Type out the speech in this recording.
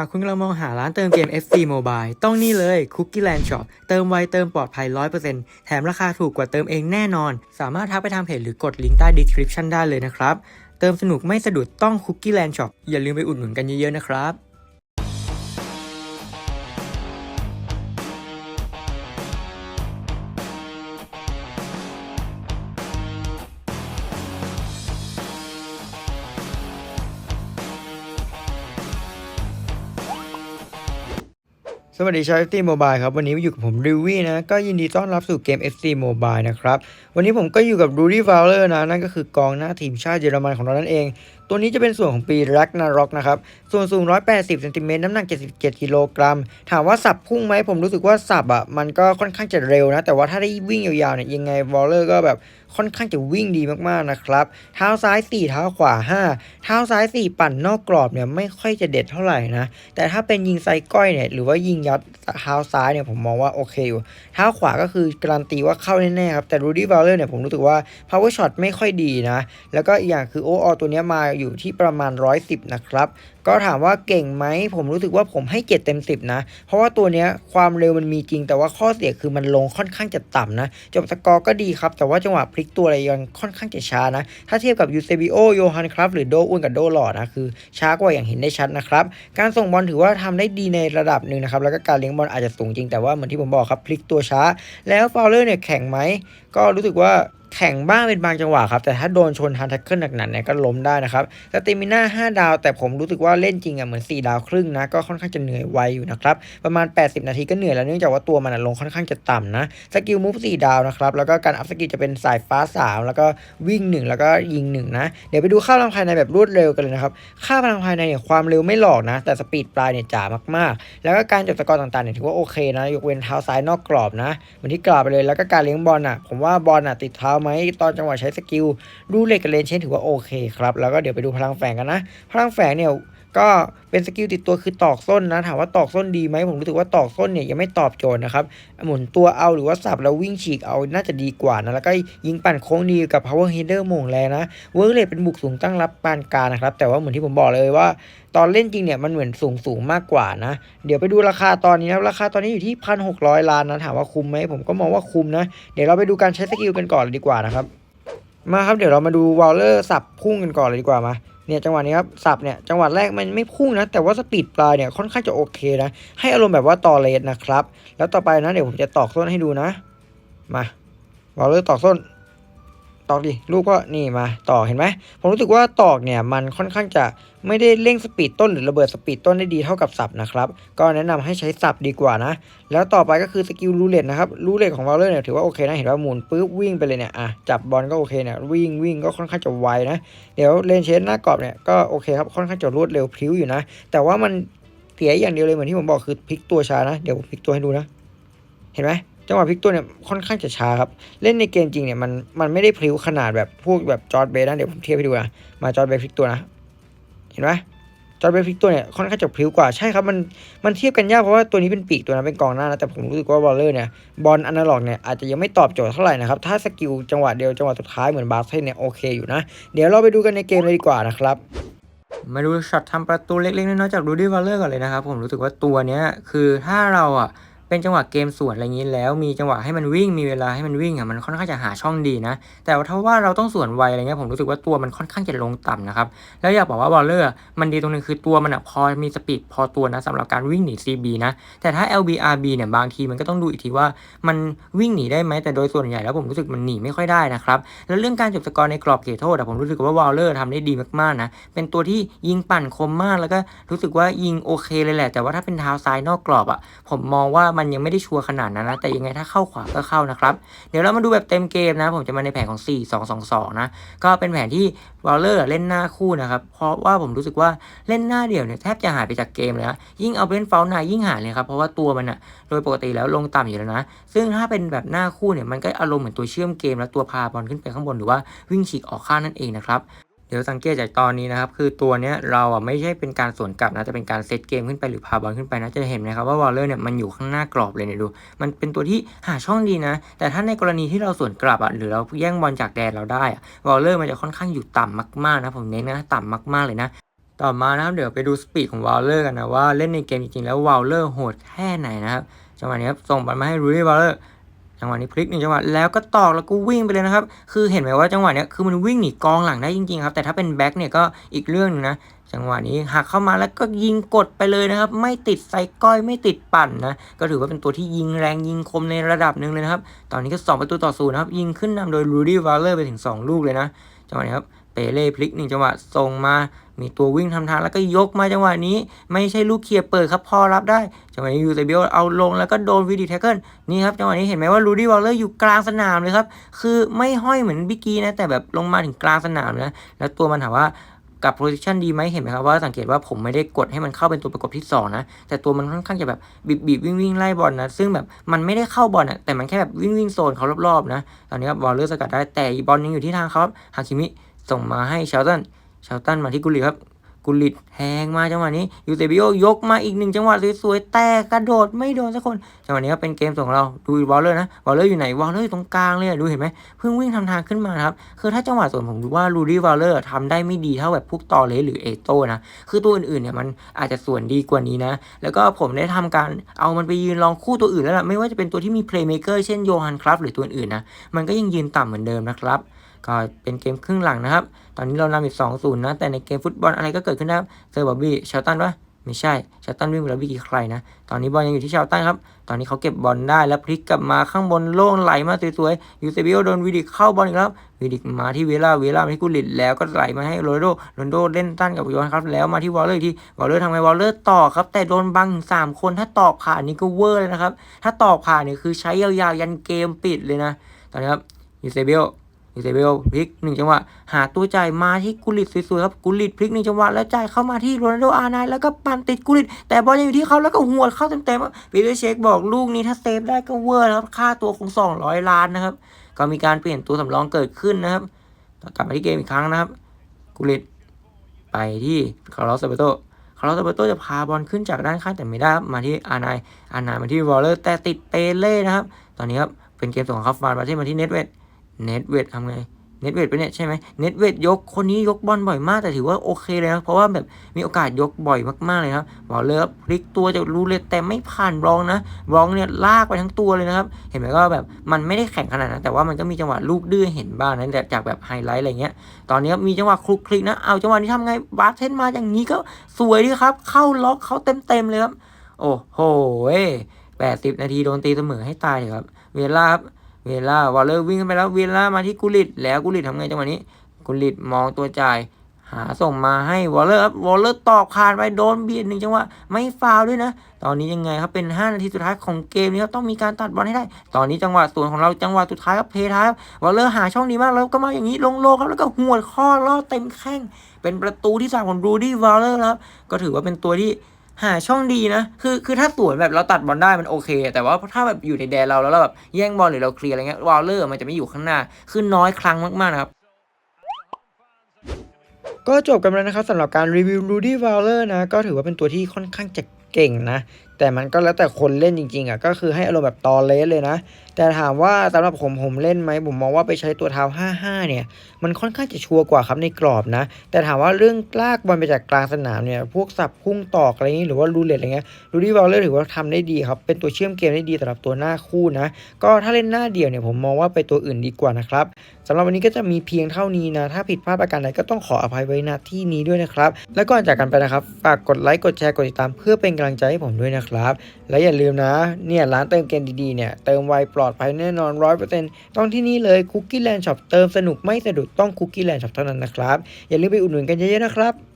ากคุณกำลังมองหาร้านเติมเกม FC Mobile ต้องนี่เลย Cookie Land Shop เติมไวเติมปลอดภัย 100%แถมราคาถูกกว่าเติมเองแน่นอน สามารถทักไปทางเพจหรือกดลิงก์ใต้ description ได้เลยนะครับ เติมสนุกไม่สะดุดต้อง Cookie Land Shop อย่าลืมไปอุดหนุนกันเยอะๆนะครับ สวัสดีชาว FT Mobile ครับ วันนี้อยู่กับผมริวี่นะ ก็ยินดีต้อนรับสู่เกม FC Mobile นะครับ วันนี้ผมก็อยู่กับรูดี้ฟาวเลอร์นะ นั่นก็คือกองหน้าทีมชาติเยอรมันของเรานั่นเอง ตัวนี้จะเป็นส่วนของปีรักนาร็อกนะครับ ส่วนสูง 180เซนติเมตรน้ำหนัก 77กิโลกรัม ถามว่าสับพุ่งไหมผมรู้สึกว่าสับอะมันก็ค่อนข้างจะเร็วนะ แต่ว่าถ้าได้วิ่งยาวๆเนี่ยยังไงวอลเลอร์ก็แบบค่อนข้างจะวิ่งดีมากๆนะครับ เท้าซ้าย 4 เท้าขวา 5 เท้าซ้าย 4 ปั่นนอกกรอบเนี่ยไม่ค่อยจะเด็ดเท่าไหร่นะ แต่ถ้าเป็นยิงไซก้อยเนี่ยหรือว่ายิงยัดเท้าซ้ายเนี่ยผมมองว่าโอเคอยู่ เท้าขวาก็คือการันตีว่าเข้าแน่ๆครับ แต่รูดี้วอลเลอร์เนี่ยผมรู้สึกว่า power shot ไม่ค่อยดีนะ แล้วก็อีกอย่างคือโออตัวนี้มาอยู่ที่ประมาณ 110 นะครับ ก็ถามว่าเก่งไหม ผมรู้สึกว่าผมให้เจ็ดเต็ม 10 นะ เพราะว่าตัวเนี้ยความเร็วมันมีจริง แต่ว่าข้อเสียคือมันลงค่อนข้างจะต่ำนะ จบสกอร์ก็ดีครับ แต่ว่าจังหวะพลิกตัวอะไรยังค่อนข้างจะช้านะ ถ้าเทียบกับยูเซบิโอโยฮันครับหรือโดอ้วนกับโดหล่อนะคือช้ากว่าอย่างเห็นได้ชัดนะครับ การส่งบอลถือว่าทำได้ดีในระดับหนึ่งนะครับ แล้วก็การเลี้ยงบอลอาจจะสูงจริง แต่ว่าเหมือนที่ผมบอกครับพลิกตัวช้า แล้วฟาวเลอร์เนี่ยแข่งไหม ก็รู้สึกว่า แข่งบ้างเป็นบางจังหวะครับ แต่ถ้าโดนชนทันท็กเกิลหนักๆเนี่ยก็ล้มได้นะครับสเตมิน่า5 ดาว แต่ผมรู้สึกว่าเล่นจริงอะเหมือน 4 ดาวครึ่งนะ ก็ค่อนข้างจะเหนื่อยไวอยู่นะครับ ประมาณ 80 นาทีก็เหนื่อยแล้วเนื่องจากว่าตัวมันลงค่อนข้างจะต่ำนะ สกิลมูฟ4 ดาวนะครับ แล้วก็การอัพสกิลจะเป็นสายฟ้า 3 แล้วก็วิ่ง 1 แล้วก็ยิง 1 นะ เดี๋ยวไปดูค่าพลังภายในแบบรวดเร็วกันเลยนะครับ ค่าพลังภายในเนี่ยความเร็วไม่หลอกนะ แต่สปีดปลายเนี่ยจ๋ามากๆ แล้วก็การจบสกอร์ต่างๆเนี่ยถือว่าโอเคนะ ยกเว้นเท้าซ้ายนอกกรอบนะเหมือนที่กล่าวไปเลยแล้วก็การเลี้ยงบอลอะผมว่าบอลอะติดเท้าไหมตอนจังหวะใช้สกิลรูเล็กกับเลนเชนถือว่าโอเคครับ แล้วก็เดี๋ยวไปดูพลังแฝงกันนะ พลังแฝงเนี่ย ก็เป็นสกิลติดตัวคือตอกส้นนะถามว่าตอกส้นดีไหมผมรู้สึกว่าตอกส้นเนี่ยยังไม่ตอบโจทย์นะครับหมุนตัวเอาหรือว่าสับแล้ววิ่งฉีกเอาน่าจะดีกว่านะแล้วก็ยิงปั่นโค้งดีกับ power header มงแรงนะเวิร์กเลทเป็นบุกสูงตั้งรับปานกลางนะครับ แต่ว่าเหมือนที่ผมบอกเลยว่า ตอนเล่นจริงเนี่ยมันเหมือนสูงสูงมากกว่านะ เดี๋ยวไปดูราคาตอนนี้นะราคาตอนนี้อยู่ที่พันหกร้อยล้านนะถามว่าคุ้มไหมผมก็มองว่าคุ้มนะเดี๋ยวเราไปดูการใช้สกิลกันก่อนดีกว่านะครับมาครับเดี๋ยวเรามาดูวอลเลอร์สับพุ่งกันก่อนเลยดีกว่ามา เนี่ยจังหวะนี้ครับสับเนี่ยจังหวะแรกมันไม่พุ่งนะ แต่ว่าสปีดปลายเนี่ยค่อนข้างจะโอเคนะ ให้อารมณ์แบบว่าต่อเลสนะครับ แล้วต่อไปนะเดี๋ยวผมจะตอกส้นให้ดูนะ มาวอลเลอร์ตอกส้น ตอกดิลูกก็นี่มาตอกเห็นไหมผมรู้สึกว่าตอกเนี่ยมันค่อนข้างจะไม่ได้เร่งสปีดต้นหรือระเบิดสปีดต้นได้ดีเท่ากับสับนะครับก็แนะนำให้ใช้สับดีกว่านะ แล้วต่อไปก็คือสกิลรูเลตนะครับรูเลตของวอลเลอร์เนี่ยถือว่าโอเคนะเห็นว่าหมุนปุ๊บวิ่งไปเลยเนี่ยอะจับบอลก็โอเคเนี่ยวิ่งวิ่งก็ค่อนข้างจะไวนะ เดี๋ยวเลนเชนหน้ากรอบเนี่ยก็โอเคครับค่อนข้างจะรวดเร็วพลิ้วอยู่นะ แต่ว่ามันเสียอย่างเดียวเลยเหมือนที่ผมบอกคือพลิกตัวช้านะเดี๋ยวผมพลิกตัวให้ดูนะ เห็นไหม จังหวะพลิกตัวเนี่ยค่อนข้างจะช้าครับ เล่นในเกมจริงเนี่ยมันมันไม่ได้พลิ้วขนาดแบบพวกแบบจอร์ดเบสนะเดี๋ยวผมเทียบให้ดูนะมาจอร์ดเบสพลิกตัวนะเห็นไหมจอร์ดเบสพลิกตัวเนี่ยค่อนข้างจะพลิ้วกว่าใช่ครับมันมันเทียบกันยากเพราะว่าตัวนี้เป็นปีกตัวนั้นเป็นกองหน้านะแต่ผมรู้สึกว่าบอลเลอร์เนี่ยบอลอนาล็อกเนี่ยอาจจะยังไม่ตอบโจทย์เท่าไหร่นะครับถ้าสกิลจังหวะเดียวจังหวะสุดท้ายเหมือนบาสเทนเนี่ยโอเคอยู่นะเดี๋ยวเราไปดูกันในเกมเลยดีกว่านะครับมาดูช็อตทำประตูเล็กๆน้อยๆจากรูดี้วอลเลอร์ก่อนเลยนะครับผมรู้สึกว่าตัวเนี้ยคือถ้าเราอะ เป็นจังหวะเกมสวนอะไรอย่างนี้แล้ว มีจังหวะให้มันวิ่งมีเวลาให้มันวิ่งอะมันค่อนข้างจะหาช่องดีนะ แต่ว่าถ้าว่าเราต้องสวนไวอะไรเงี้ยผมรู้สึกว่าตัวมันค่อนข้างจะลงต่ำนะครับแล้วอยากบอกว่าวอลเลอร์มันดีตรงนึงคือตัวมันอะพอมีสปีดพอตัวนะสำหรับการวิ่งหนี CB นะแต่ถ้า LBRB เนี่ยบางทีมันก็ต้องดูอีกทีว่ามันวิ่งหนีได้ไหมแต่โดยส่วนใหญ่แล้วผมรู้สึกมันหนีไม่ค่อยได้นะครับแล้วเรื่องการจบสกอร์ในกรอบเขตโทษอะผมรู้สึกว่าวอลเลอร์ทำได้ดีมากๆนะเป็นตัวที่ยิงปั่นคมมากแล้วก็รู้สึกว่ายิงโอเคเลยแหละ แต่ว่าถ้าเป็นเท้าซ้ายนอกกรอบอะผมมองว่ามันยังไม่ได้ชัวร์ขนาดนั้นนะ แต่ยังไงถ้าเข้าขวาก็เข้านะครับ เดี๋ยวเรามาดูแบบเต็มเกมนะ ผมจะมาในแผนของ 4 2 2 2 นะ ก็เป็นแผนที่วอลเลอร์เล่นหน้าคู่นะครับ เพราะว่าผมรู้สึกว่าเล่นหน้าเดี่ยวเนี่ยแทบจะหายไปจากเกมเลยนะยิ่งเอาเป็นเฟลนายยิ่งหายเลยครับ เพราะว่าตัวมันอะโดยปกติแล้วลงต่ำอยู่แล้วนะ ซึ่งถ้าเป็นแบบหน้าคู่เนี่ยมันก็อารมณ์เหมือนตัวเชื่อมเกม แล้วตัวพาบอลขึ้นไปข้างบนหรือว่าวิ่งฉีกออกข้างนั่นเองนะครับ เดี๋ยวสังเกตจากตอนนี้นะครับ คือตัวเนี้ยเราอะไม่ใช่เป็นการสวนกลับนะจะเป็นการเซตเกมขึ้นไปหรือพาบอลขึ้นไปนะจะเห็นนะครับว่าวอลเลอร์เนี่ยมันอยู่ข้างหน้ากรอบเลยเนี่ยดู มันเป็นตัวที่หาช่องดีนะ แต่ถ้าในกรณีที่เราสวนกลับอะหรือเราแย่งบอลจากแดนเราได้อะวอลเลอร์มันจะค่อนข้างอยู่ต่ำมากๆนะผมเน้นนะต่ำมากๆเลยนะต่อมานะครับเดี๋ยวไปดูสปีดของวอลเลอร์กันนะว่าเล่นในเกมจริงๆแล้ววอลเลอร์โหดแค่ไหนนะครับจังหวะนี้ครับส่งบอลมาให้รูดี้วอลเลอร์ จังหวะนี้พลิกหนึ่งจังหวะแล้วก็ตอกแล้วก็วิ่งไปเลยนะครับ คือเห็นไหมว่าจังหวะเนี้ยคือมันวิ่งหนีกองหลังได้จริงๆครับ แต่ถ้าเป็นแบ็คเนี่ยก็อีกเรื่องหนึงนะ จังหวะนี้หักเข้ามาแล้วก็ยิงกดไปเลยนะครับ ไม่ติดไซก้อยไม่ติดปั่นนะ ก็ถือว่าเป็นตัวที่ยิงแรงยิงคมในระดับหนึ่งเลยนะครับ ตอนนี้ก็ 2 ประตูต่อศูนย์นะครับ ยิงขึ้นนำโดยรูดี้วาเลอร์ไปถึง 2 ลูกเลยนะ จังหวะนี้ครับ เปเล่พลิกหนึ่งจังหวะส่งมา มีตัววิ่งทำทางแล้วก็ยกมาจังหวะนี้ ไม่ใช่ลูกเคลียร์เปิดครับพอรับได้ จังหวะนี้ยูเซเบลเอาลงแล้วก็โดนวีดีแท็กเกิลนี่ครับจังหวะนี้เห็นไหมว่ารูดี้วอลเลอร์อยู่กลางสนามเลยครับ คือไม่ห้อยเหมือนบิกกี้นะ แต่แบบลงมาถึงกลางสนามนะแล้วตัวมันถามว่ากับ position ดีไหมเห็นไหมครับว่าสังเกตว่าผมไม่ได้กดให้มันเข้าเป็นตัวประกบที่ 2 นะ แต่ตัวมันค่อนข้างจะแบบบีบบีบวิ่งวิ่งไล่บอลนะ ซึ่งแบบมันไม่ได้เข้าบอลอะแต่มันแค่แบบวิ่งวิ่งโซนเขารอบๆนะ ตอนนี้ครับบอลเลือกสกัดได้แต่บอลยังอยู่ที่ทางเขาฮาคิมิ ส่งมาให้เชลตันเชลตันมาที่กุลิครับ กุลิตแทงมาจังหวะนี้ยูเซบิโอยกมาอีกหนึ่งจังหวะสวยๆ แต่กระโดดไม่โดนสักคน จังหวะนี้ก็เป็นเกมส่งของเราดูวอลเลอร์นะวอลเลอร์อยู่ไหนวอลเลอร์อยู่ตรงกลางเลยดูเห็นไหมเพิ่งวิ่งทำทางขึ้นมาครับ คือถ้าจังหวะส่วนผมดูว่าลูดี้วอลเลอร์ทำได้ไม่ดีเท่าแบบพวกตอเลสหรือเอโต้นะคือตัวอื่นๆเนี่ยมันอาจจะส่วนดีกว่านี้นะ แล้วก็ผมได้ทำการเอามันไปยืนลองคู่ตัวอื่นแล้วล่ะไม่ว่าจะเป็นตัวที่มีเพลย์เมเกอร์เช่นโยฮันครับหรือตัวอื่นนะมันก็ยังยืนต่ำเหมือนเดิมนะครับก็เป็นเกมครึ่งหลังนะครับ ตอนนี้เรานำอีก2 0นะ แต่ในเกมฟุตบอลอะไรก็เกิดขึ้นได้ครับเซอร์บอบบี้ชลตันวะไม่ใช่ชลตันวิ่งไปแล้ววิกกี้ใครนะ ตอนนี้บอลยังอยู่ที่ชลตันครับ ตอนนี้เขาเก็บบอลได้แล้วพลิกกลับมาข้างบนโล่งไหลมาสวยๆ ยูเซบิโอโดนวิดิกเข้าบอลอีกแล้ววิดิกมาที่เวล่า เวล่ามาที่กุลิตแล้วก็ไหลมาให้โรนโดโรนโดเล่นตั้นกับโยนครับ แล้วมาที่วอลเลอร์อีกที่วอลเลอร์ทำไงวอลเลอร์ต่อครับ แต่โดนบังสามคนถ้าตอกผ่านนี่ก็เวอร์เลยนะครับ ถ้าตอกผ่านเนี่ยคือใช้ยาวๆยันเกมปิดเลยนะ ตอนนี้ครับยูเซบลยู เซเบลพลิกหนึ่งจังหวะ หาตัวจ่ายมาที่กุลิตสวยๆครับกุลิตพลิกหนึ่งจังหวะแล้วจ่ายเข้ามาที่โรนัลโดอาร์ไนแล้วก็ปั่นติดกุลิตแต่บอลยังอยู่ที่เขาแล้วก็หัวเข้าเต็มๆครับปีเตอร์เชคบอกลูกนี้ถ้าเซฟได้ก็เวอร์แล้วครับค่าตัวคง200 ล้านนะครับก็มีการเปลี่ยนตัวสำรองเกิดขึ้นนะครับกลับมาที่เกมอีกครั้งนะครับกุลิตไปที่คาร์ลอสเซเบโตคาร์ลอสเบโตจะพาบอลขึ้นจากด้านข้างแต่ไม่ได้มาที่อาร์ไนอาร์ไนมาที่วอลเลอร์แต่ติดเปเล่นะครับตอนนี้ครับเป็นเกมส่งของคัฟฟานมาที่มาที่เน็ตเวด เน็ตเวดทำไงเน็ตเวดไปเนี่ยใช่ไหมเน็ตเวดยกคนนี้ยกบอลบ่อยมากแต่ถือว่าโอเคเลยนะเพราะว่าแบบมีโอกาสยกบ่อยมากๆเลยครับวอลเลอร์พลิกตัวจะรู้เลยแต่ไม่ผ่านบล็อกนะบล็อกเนี่ยลากไปทั้งตัวเลยนะครับ เห็นไหมก็แบบมันไม่ได้แข่งขนาดนั้นแต่ว่ามันก็มีจังหวะลูกดื้อเห็นบ้างนะแต่จากแบบไฮไลท์อะไรเงี้ย ตอนนี้มีจังหวะคลุกคลิกนะเอาจังหวะนี้ทำไงบาสเทนมาอย่างนี้ก็สวยดีครับ เข้าล็อกเขาเต็มๆเลยครับโอ้โหแปดสิบนาทีโดนตีเสมอให้ตายเลยครับ เวลาครับ เวลาวอลเลอร์วิ่งขึ้นไปแล้วเวลามาที่กุลิตแล้วกุลิตทำไงจังหวะนี้ กุลิตมองตัวจ่าย หาส่งมาให้วอลเลอร์ครับวอลเลอร์ตอกผ่านไปโดนเบียดหนึ่งจังหวะไม่ฟาวด้วยนะ ตอนนี้ยังไงครับเป็น 5 นาทีสุดท้ายของเกมนี้ครับต้องมีการตัดบอลให้ได้ ตอนนี้จังหวะส่วนของเราจังหวะสุดท้ายครับเพท้ายวอลเลอร์หาช่องดีมากแล้วก็มาอย่างนี้ลงโลครับแล้วก็หัวดข้อล่อเต็มแข้งเป็นประตูที่สามของรูดี้วอลเลอร์ครับก็ถือว่าเป็นตัวที่ หาช่องดีนะ คือคือถ้าสวนแบบเราตัดบอลได้มันโอเค แต่ว่าถ้าแบบอยู่ในแดนเราแล้วเราแบบแย่งบอลหรือเราเคลียร์อะไรเงี้ยวอลเลอร์มันจะไม่อยู่ข้างหน้า คือน้อยครั้งมากๆนะครับก็จบกันแล้วนะครับสำหรับการรีวิวลูดี้วอลเลอร์นะ ก็ถือว่าเป็นตัวที่ค่อนข้างจะเก่งนะ แต่มันก็แล้วแต่คนเล่นจริงๆอะก็คือให้อารมณ์แบบตอเลสเลยนะ แต่ถามว่าสำหรับผมผมเล่นไหมผมมองว่าไปใช้ตัวเท้า 55 เนี่ย มันค่อนข้างจะชัวร์กว่าครับในกรอบนะ แต่ถามว่าเรื่องลากบอลไปจากกลางสนามเนี่ย พวกสับพุ่งตอกอะไรนี้หรือว่ารูเลตอะไรเงี้ยรูดี้วอลเลอร์ถือว่าทำได้ดีครับ เป็นตัวเชื่อมเกมได้ดีสำหรับตัวหน้าคู่นะ ก็ถ้าเล่นหน้าเดียวเนี่ยผมมองว่าไปตัวอื่นดีกว่านะครับสำหรับวันนี้ก็จะมีเพียงเท่านี้นะ ถ้าผิดพลาดประการใดก็ต้องขออภัยไว้ณที่นี้ด้วยนะครับ และก่อนจากกันไปนะครับฝากกดไลค์กดแชร์กดติดตามเพื่อเป็นกำลังใจให้ผมด้วยนะครับและอย่าลืมนะเนี่ยร้านเติมเกมดีๆเนี่ยเติมไวปลอดภัยแน่นอน100%ต้องที่นี่เลยคุกกี้แลนด์ช็อปเติมสนุกไม่สะดุดต้องคุกกี้แลนด์ช็อปเท่านั้นนะครับ อย่าลืมไปอุดหนุนกันเยอะๆนะครับ